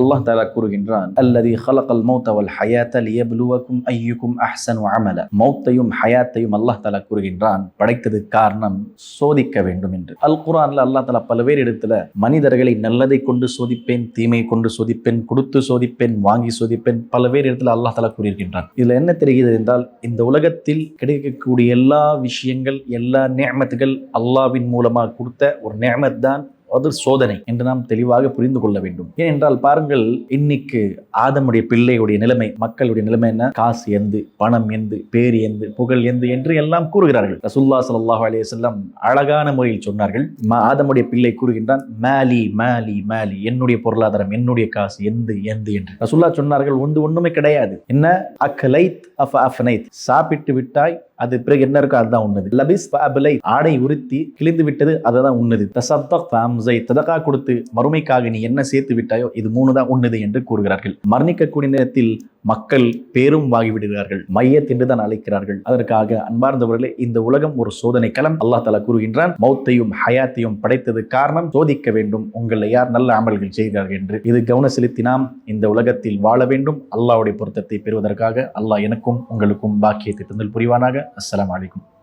அல்லாஹ் தாலா கூறுகின்றான் அல்லதி ஹலகல் மௌத் அவள் ஹயாத்த எப்லுவக்கும் ஐயுக்கும் அஹ்சன் அமல. மௌத்தையும் ஹயாத்தையும் அல்லாஹ் தாலா கூறுகின்றான் படைத்தது காரணம் சோதிக்க வேண்டும் என்று. அல் குரான்ல அல்லாஹ் தாலா பல்வேறு இடத்துல மனிதர்களை நல்லதை கொண்டு சோதிப்பேன் தீமை கொண்டு சோதிப்பேன் கொடுத்து சோதிப்பேன் வாங்கி சோதிப்பேன் பல்வேறு இடத்துல அல்லாஹ் தாலா கூறியிருக்கின்றான். இதுல என்ன தெரிகிறது என்றால் இந்த உலகத்தில் கிடைக்கக்கூடிய எல்லா விஷயங்கள் எல்லா நேமத்துகள் அல்லாவின் மூலமாக கொடுத்த ஒரு நேமத் தான் அது சோதனை என்று நாம் தெளிவாக புரிந்து கொள்ள வேண்டும். ஏனென்றால் பாருங்கள் இன்னைக்கு ஆதமுடைய பிள்ளையுடைய நிலைமை மக்களுடைய நிலைமை என்ன? காசு எந்து பணம் எந்து பேர் எந்து புகழ் எந்து என்று எல்லாம் கூறுகிறார்கள். ரசுல்லா சல்லாஹ் அலைஹி அழகான முறையில் சொன்னார்கள். ஆதமுடைய பிள்ளை கூறுகின்றான் மேலி மேலி மேலி என்னுடைய பொருளாதாரம் என்னுடைய காசு எந்து எந்து என்று. ரசுல்லா சொன்னார்கள் ஒன்று ஒன்றுமே கிடையாது. என்ன? அக்கலைத் அஃப் அஃப்னைத் சாப்பிட்டு விட்டாய் அது பிறகு என்ன இருக்கோ அதுதான் உண்ணது லபிஸ் பாபிலை ஆடை உறுத்தி கிழிந்து விட்டது அதுதான் உண்ணது தசத்தக் ஃபம்ஸை ததகா கொடுத்து மறுமைக்காக நீ என்ன சேர்த்து விட்டாயோ இது மூணு தான் உண்ணுது என்று கூறுகிறார்கள். மரணிக்கக்கூடிய நேரத்தில் மக்கள் பேரும் வாகிவிடுகிறார்கள் மையத்தின்று தான் அழைக்கிறார்கள். அதற்காக அன்பார்ந்தவர்களே இந்த உலகம் ஒரு சோதனை களம். அல்லாஹ் தலா கூறுகின்றான் மௌத்தையும் ஹயாத்தையும் படைத்தது காரணம் சோதிக்க வேண்டும். உங்களை யார் நல்ல அமல்கள் செய்கிறார்கள் என்று. இது கவனம் செலுத்தி நாம் இந்த உலகத்தில் வாழ வேண்டும். அல்லாவுடைய பொருத்தத்தை பெறுவதற்காக அல்லாஹ் எனக்கும் உங்களுக்கும் பாக்கியத்தை தந்தல் புரிவானாக. আসসালামু আলাইকুম।